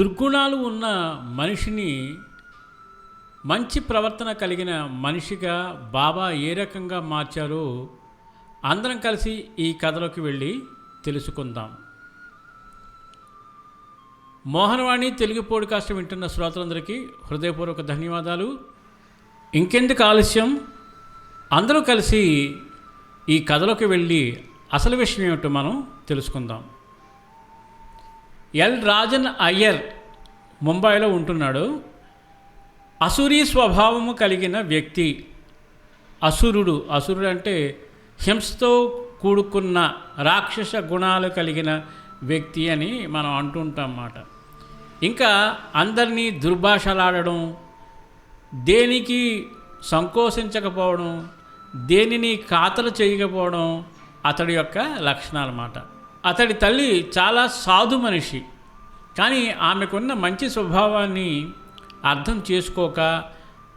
దుర్గుణాలు ఉన్న మనిషిని మంచి ప్రవర్తన కలిగిన మనిషిగా బాబా ఏ రకంగా మార్చారో అందరం కలిసి ఈ కథలోకి వెళ్ళి తెలుసుకుందాం. మోహనవాణి తెలుగు పోడ్కాస్ట్ వింటున్న శ్రోతలందరికీ హృదయపూర్వక ధన్యవాదాలు. ఇంకెందుకు ఆలస్యం? అందరూ కలిసి ఈ కథలోకి వెళ్ళి అసలు విషయం ఏమిటో మనం తెలుసుకుందాం. ఎల్ రాజన్ అయ్యర్ ముంబైలో ఉంటున్నాడు. అసురీ స్వభావము కలిగిన వ్యక్తి. అసురుడు. అసురుడు అంటే హింసతో కూడుకున్న రాక్షస గుణాలు కలిగిన వ్యక్తి అని మనం అంటుంటాం అన్నమాట ఇంకా అందరినీ దుర్భాషలాడడం దేనికి సంకోచించకపోవడం దేనిని ఖాతలు చేయకపోవడం అతడి యొక్క లక్షణాలన్నమాట. అతడి తల్లి చాలా సాధు మనిషి. కానీ ఆమెకున్న మంచి స్వభావాన్ని అర్థం చేసుకోక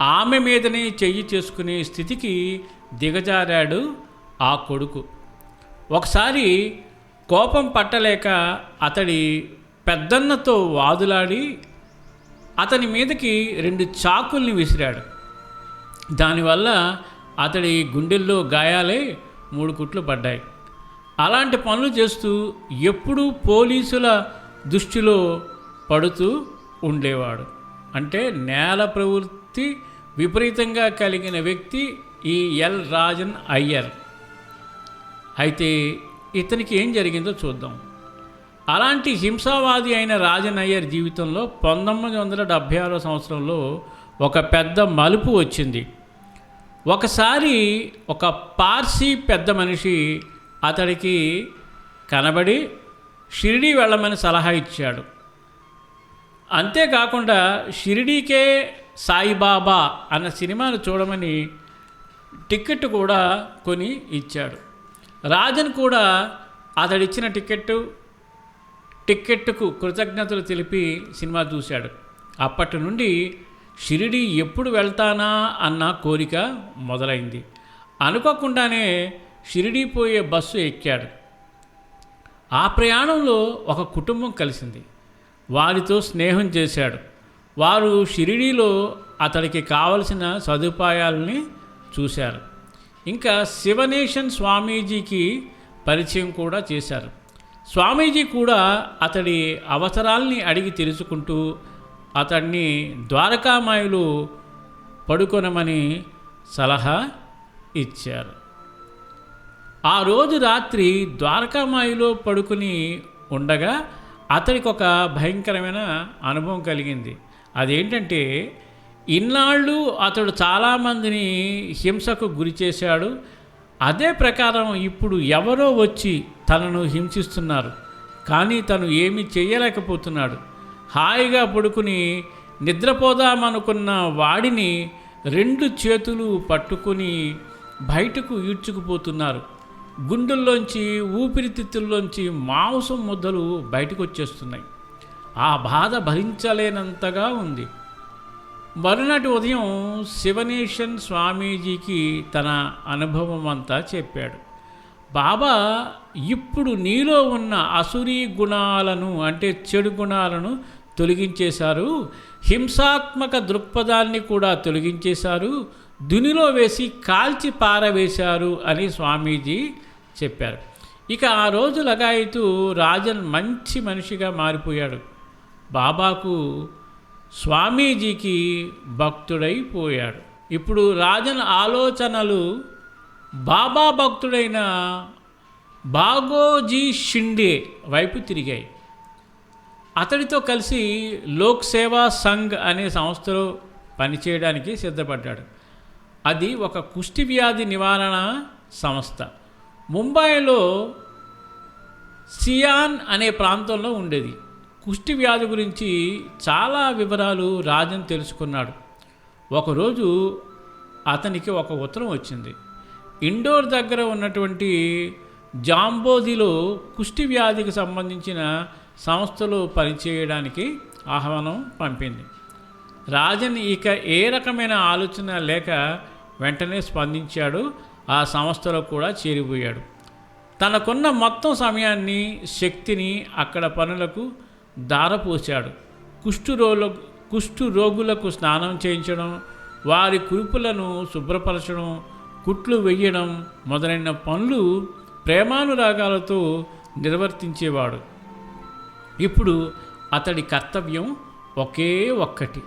ఆమె మీదనే చెయ్యి చేసుకునే స్థితికి దిగజారాడు ఆ కొడుకు. ఒకసారి కోపం పట్టలేక అతడి పెద్దన్నతో వాదులాడి అతని మీదకి రెండు చాకుల్ని విసిరాడు. దానివల్ల అతడి గుండెల్లో గాయాలై మూడు కుట్లు పడ్డాయి. అలాంటి పనులు చేస్తూ ఎప్పుడూ పోలీసుల దృష్టిలో పడుతూ ఉండేవాడు. అంటే నేల ప్రవృత్తి విపరీతంగా కలిగిన వ్యక్తి ఈ ఎల్. రాజన్ అయ్యర్. అయితే ఇతనికి ఏం జరిగిందో చూద్దాం. అలాంటి హింసావాది అయిన రాజన్ అయ్యర్ జీవితంలో పంతొమ్మిది వందల డెబ్భై ఆరో సంవత్సరంలో ఒక పెద్ద మలుపు వచ్చింది. ఒకసారి ఒక పార్సీ పెద్ద మనిషి అతడికి కనబడి షిరిడి వెళ్ళమని సలహా ఇచ్చాడు. అంతేకాకుండా షిరిడీకే సాయిబాబా అన్న సినిమాను చూడమని టికెట్ కూడా కొని ఇచ్చాడు. రాజన్ కూడా అతడిచ్చిన టిక్కెట్టు టిక్కెట్కు కృతజ్ఞతలు తెలిపి సినిమా చూశాడు. అప్పటి నుండి షిరిడి ఎప్పుడు వెళ్తానా అన్న కోరిక మొదలైంది. అనుకోకుండానే షిరిడీ పోయే బస్సు ఎక్కాడు. ఆ ప్రయాణంలో ఒక కుటుంబం కలిసింది. వారితో స్నేహం చేశాడు. వారు షిరిడీలో అతడికి కావలసిన సదుపాయాలని చూశారు. ఇంకా శివనేషన్ స్వామీజీకి పరిచయం కూడా చేశారు. స్వామీజీ కూడా అతడి అవసరాల్ని అడిగి తెలుసుకుంటూ అతన్ని ద్వారకామాయులు పడుకొనమని సలహా ఇచ్చారు. ఆ రోజు రాత్రి ద్వారకామాయిలో పడుకుని ఉండగా అతడికి ఒక భయంకరమైన అనుభవం కలిగింది. అదేంటంటే ఇన్నాళ్ళు అతడు చాలామందిని హింసకు గురి చేశాడు. అదే ప్రకారం ఇప్పుడు ఎవరో వచ్చి తనను హింసిస్తున్నారు. కానీ తను ఏమీ చేయలేకపోతున్నాడు. హాయిగా పడుకుని నిద్రపోదామనుకున్న వాడిని రెండు చేతులు పట్టుకుని బయటకు ఈడ్చుకుపోతున్నారు. గుండెల్లోంచి ఊపిరితిత్తుల్లోంచి మాంసం ముద్దలు బయటకు వచ్చేస్తున్నాయి ఆ బాధ భరించలేనంతగా ఉంది. మరునాటి ఉదయం శివనేషన్ స్వామీజీకి తన అనుభవం అంతా చెప్పాడు. బాబా ఇప్పుడు నీలో ఉన్న అసురీ గుణాలను అంటే చెడు గుణాలను తొలగించేశారు. హింసాత్మక దృక్పథాన్ని కూడా తొలగించేశారు. దునిలో వేసి కాల్చి పారవేశారు అని స్వామీజీ చెప్పారు. ఇక ఆ రోజు లగాయితూ రాజన్ మంచి మనిషిగా మారిపోయాడు. బాబాకు స్వామీజీకి భక్తుడైపోయాడు. ఇప్పుడు రాజన్ ఆలోచనలు బాబా భక్తుడైన బాగోజీ షిండే వైపు తిరిగాయి. అతడితో కలిసి లోక్ సేవా సంఘ్ అనే సంస్థలో పనిచేయడానికి సిద్ధపడ్డాడు. అది ఒక కుష్టి వ్యాధి నివారణ సంస్థ. ముంబైలో సియాన్ అనే ప్రాంతంలో ఉండేది. కుష్టి వ్యాధి గురించి చాలా వివరాలు రాజన్ తెలుసుకున్నాడు. ఒకరోజు అతనికి ఒక ఉత్తరం వచ్చింది. ఇండోర్ దగ్గర ఉన్నటువంటి జాంబోదిలో కుష్టి వ్యాధికి సంబంధించిన సంస్థలో పనిచేయడానికి ఆహ్వానం పంపింది. రాజన్ ఇక ఏ రకమైన ఆలోచన లేక వెంటనే స్పందించాడు ఆ సంస్థలో కూడా చేరిపోయాడు. తనకున్న మొత్తం సమయాన్ని శక్తిని అక్కడ పనులకు దారపోశాడు కుష్ఠురోల కుష్ఠు రోగులకు స్నానం చేయించడం వారి కురుపులను శుభ్రపరచడం కుట్లు వెయ్యడం మొదలైన పనులు ప్రేమానురాగాలతో నిర్వర్తించేవాడు. ఇప్పుడు అతడి కర్తవ్యం ఒకే ఒక్కటి.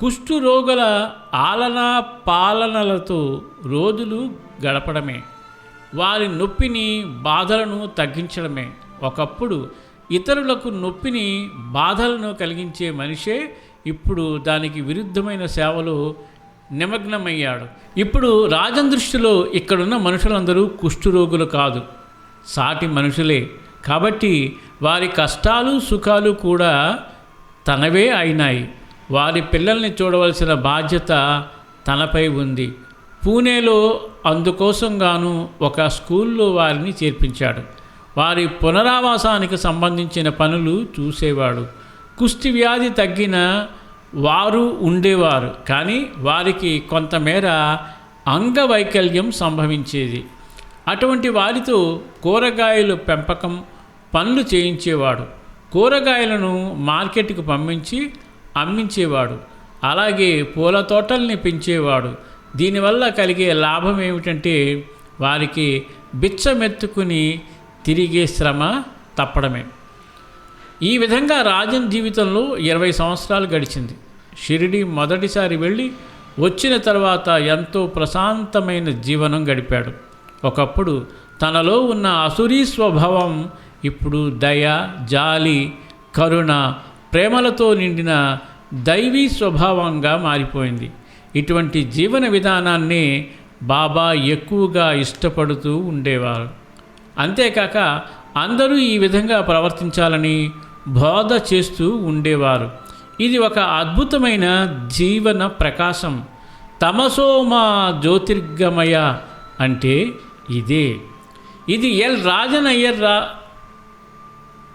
కుష్ఠురోగుల ఆలన పాలనలతో రోజులు గడపడమే. వారి నొప్పిని బాధలను తగ్గించడమే. ఒకప్పుడు ఇతరులకు నొప్పిని బాధలను కలిగించే మనిషే ఇప్పుడు దానికి విరుద్ధమైన సేవలో నిమగ్నమయ్యాడు. ఇప్పుడు రాజన్ దృష్టిలో ఇక్కడున్న మనుషులందరూ కుష్ఠురోగులు కాదు. సాటి మనుషులే. కాబట్టి వారి కష్టాలు సుఖాలు కూడా తనవే అయినాయి. వారి పిల్లల్ని చూడవలసిన బాధ్యత తనపై ఉంది. పూణేలో అందుకోసం గాను ఒక స్కూల్లో వారిని చేర్పించాడు. వారి పునరావాసానికి సంబంధించిన పనులు చూసేవాడు. కుష్టి వ్యాధి తగ్గిన వారు ఉండేవారు కానీ వారికి కొంతమేర అంగవైకల్యం సంభవించేది. అటువంటి వారితో కూరగాయలు పెంపకం పనులు చేయించేవాడు. కూరగాయలను మార్కెట్కు పంపించి అమ్మించేవాడు. అలాగే పూల తోటల్ని పెంచేవాడు. దీనివల్ల కలిగే లాభం ఏమిటంటే వారికి బిచ్చమెత్తుకుని తిరిగే శ్రమ తప్పడమే. ఈ విధంగా రాజన్ జీవితంలో ఇరవై సంవత్సరాలు గడిచింది. షిరిడి మొదటిసారి వెళ్ళి వచ్చిన తర్వాత ఎంతో ప్రశాంతమైన జీవనం గడిపాడు. ఒకప్పుడు తనలో ఉన్న అసురీ స్వభావం ఇప్పుడు దయ జాలి కరుణ ప్రేమలతో నిండిన దైవీ స్వభావంగా మారిపోయింది. ఇటువంటి జీవన విధానాన్ని బాబా ఎక్కువగా ఇష్టపడుతూ ఉండేవారు. అంతేకాక అందరూ ఈ విధంగా ప్రవర్తించాలని బోధ చేస్తూ ఉండేవారు. ఇది ఒక అద్భుతమైన జీవన ప్రకాశం. తమసోమా జ్యోతిర్గమయ అంటే ఇదే. ఇది ఎల్ రాజన్ అయ్యర్ రా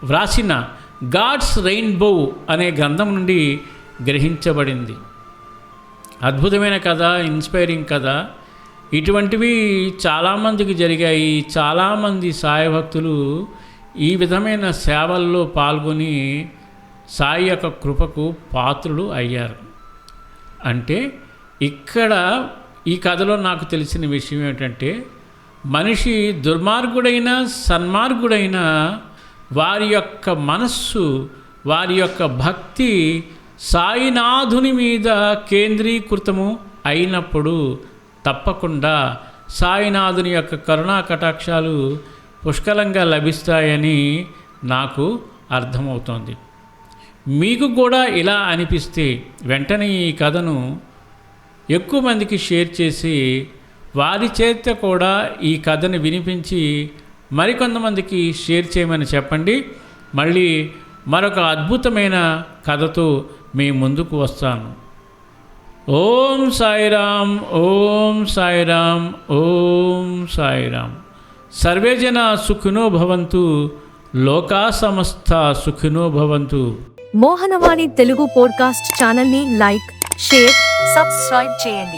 వ్రాసిన గాడ్స్ రెయిన్బో అనే గ్రంథం నుండి గ్రహించబడింది. అద్భుతమైన కథ ఇన్స్పైరింగ్ కథ. ఇటువంటివి చాలామందికి జరిగాయి. చాలామంది సాయి భక్తులు ఈ విధమైన సేవల్లో పాల్గొని సాయి యొక్క కృపకు పాత్రులు అయ్యారు. అంటే ఇక్కడ ఈ కథలో నాకు తెలిసిన విషయం ఏంటంటే మనిషి దుర్మార్గుడైన సన్మార్గుడైన వారి యొక్క మనస్సు వారి యొక్క భక్తి సాయినాథుని మీద కేంద్రీకృతము అయినప్పుడు తప్పకుండా సాయినాథుని యొక్క కరుణా కటాక్షాలు పుష్కలంగా లభిస్తాయని నాకు అర్థమవుతోంది. మీకు కూడా ఇలా అనిపిస్తే వెంటనే ఈ కథను ఎక్కువ మందికి షేర్ చేసి వారి చేత కూడా ఈ కథను వినిపించి మరికొంతమందికి షేర్ చేయమని చెప్పండి. మళ్ళీ మరొక అద్భుతమైన కథతో మీ ముందుకు వస్తాను. ఓం సాయిరామ్ ఓం సాయిరామ్ ఓం సాయిరామ్ సర్వేజన సుఖినో భవంతు లోకా సమస్త సుఖినో భవంతు. మోహనవాణి తెలుగు పోడ్కాస్ట్ ఛానల్ని లైక్ షేర్ సబ్స్క్రైబ్ చేయండి.